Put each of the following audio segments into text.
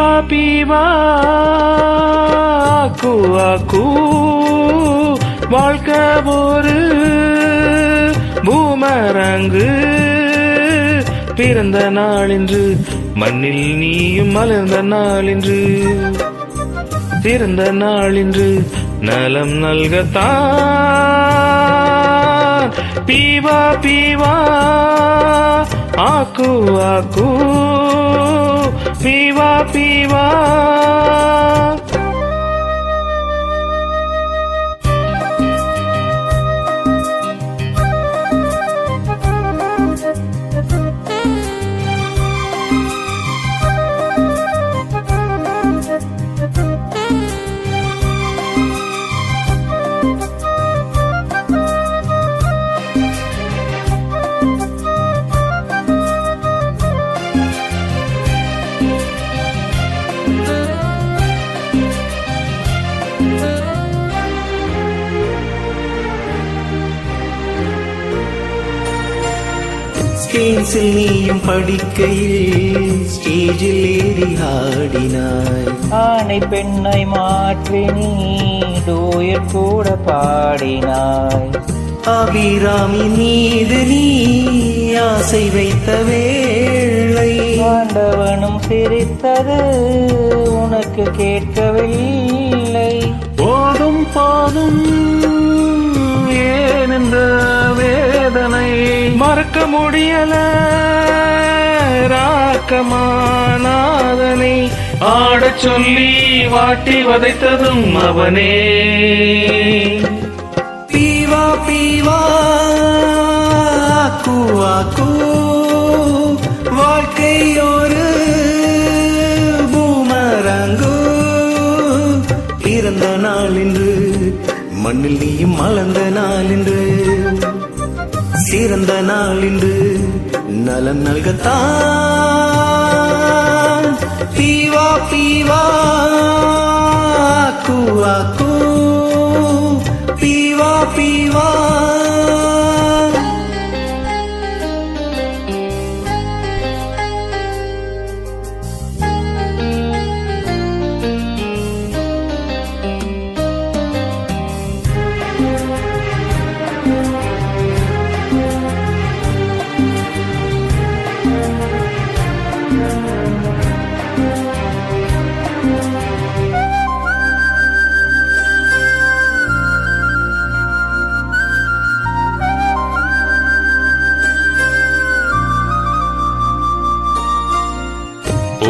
பீவா ஆக்கு ஆக்கு வாழ்க்கை ஒரு பூமரங்கு. பிறந்த நாளின்று மண்ணில் நீயும் மலர்ந்த நாளின்று. பிறந்த நாளின்று நலம் நல்கத்தான். பீவா பீவா ஆக்கு ஆக்கு பீவா பீவா ஸ்டேஜில் நீயும் படிக்கையில். ஸ்டேஜில் ஏறி ஆடினாய். ஆணை பெண்ணை மாற்றி நீ டூயட் கூட பாடினாய். அபிராமி மீது நீ ஆசை வைத்த வேளை. ஆண்டவனும் சிரித்தது உனக்கு கேட்கவில்லை. போதும் போதும். மறக்க முடியல. ராக்கமானாதனை ஆடச் சொல்லி வாட்டி வதைத்ததும் அவனே. பீவா பீவா கூவா கூ வாழ்க்கை ஒரு பூமரங்கு. பிறந்த நாள் என்று மண்ணில் நீயும் மலர்ந்த நாள் என்று சிறந்த நாள் இன்று நலம் நல்கத்தான். பீவா பீவா கூவா கூ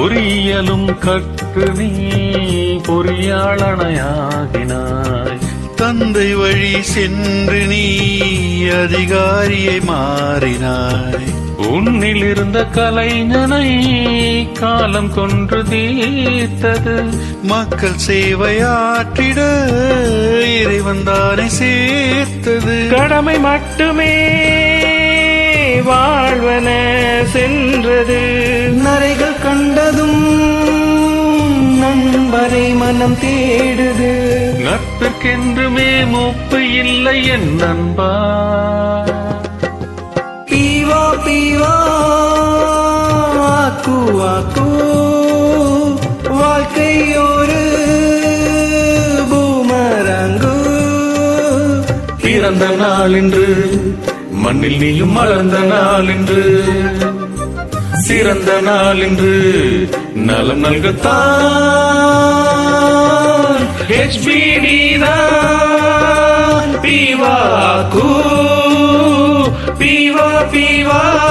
பொறியலும் கற்று நீ பொறியாளனையாகினாய். தந்தை வழி சென்று நீ அதிகாரியை மாறினாய். உன்னில் இருந்த கலைஞனை காலம் கொன்று தீர்த்தது. மக்கள் சேவையாற்றிட இறைவன் தானே சேர்த்தது. கடமை மட்டுமே வாழ்வன சென்றது. நரைகள் கண்டதும் நண்பரை மனம் தேடுது. நட்பிற்கென்றுமே மூப்பு இல்லை என் நண்பா. பீவா பீவா ஆக்கு ஆக்கு. வாழ்க்கை ஒரு பூமரங்கு. பிறந்த நாள் என்று மண்ணில் நீயும் மலர்ந்த நாள் என்று சிறந்த நாள் என்று நலம் நல்கத்தான். ஹெச்பிடி தான். பீவா கூ. பீவா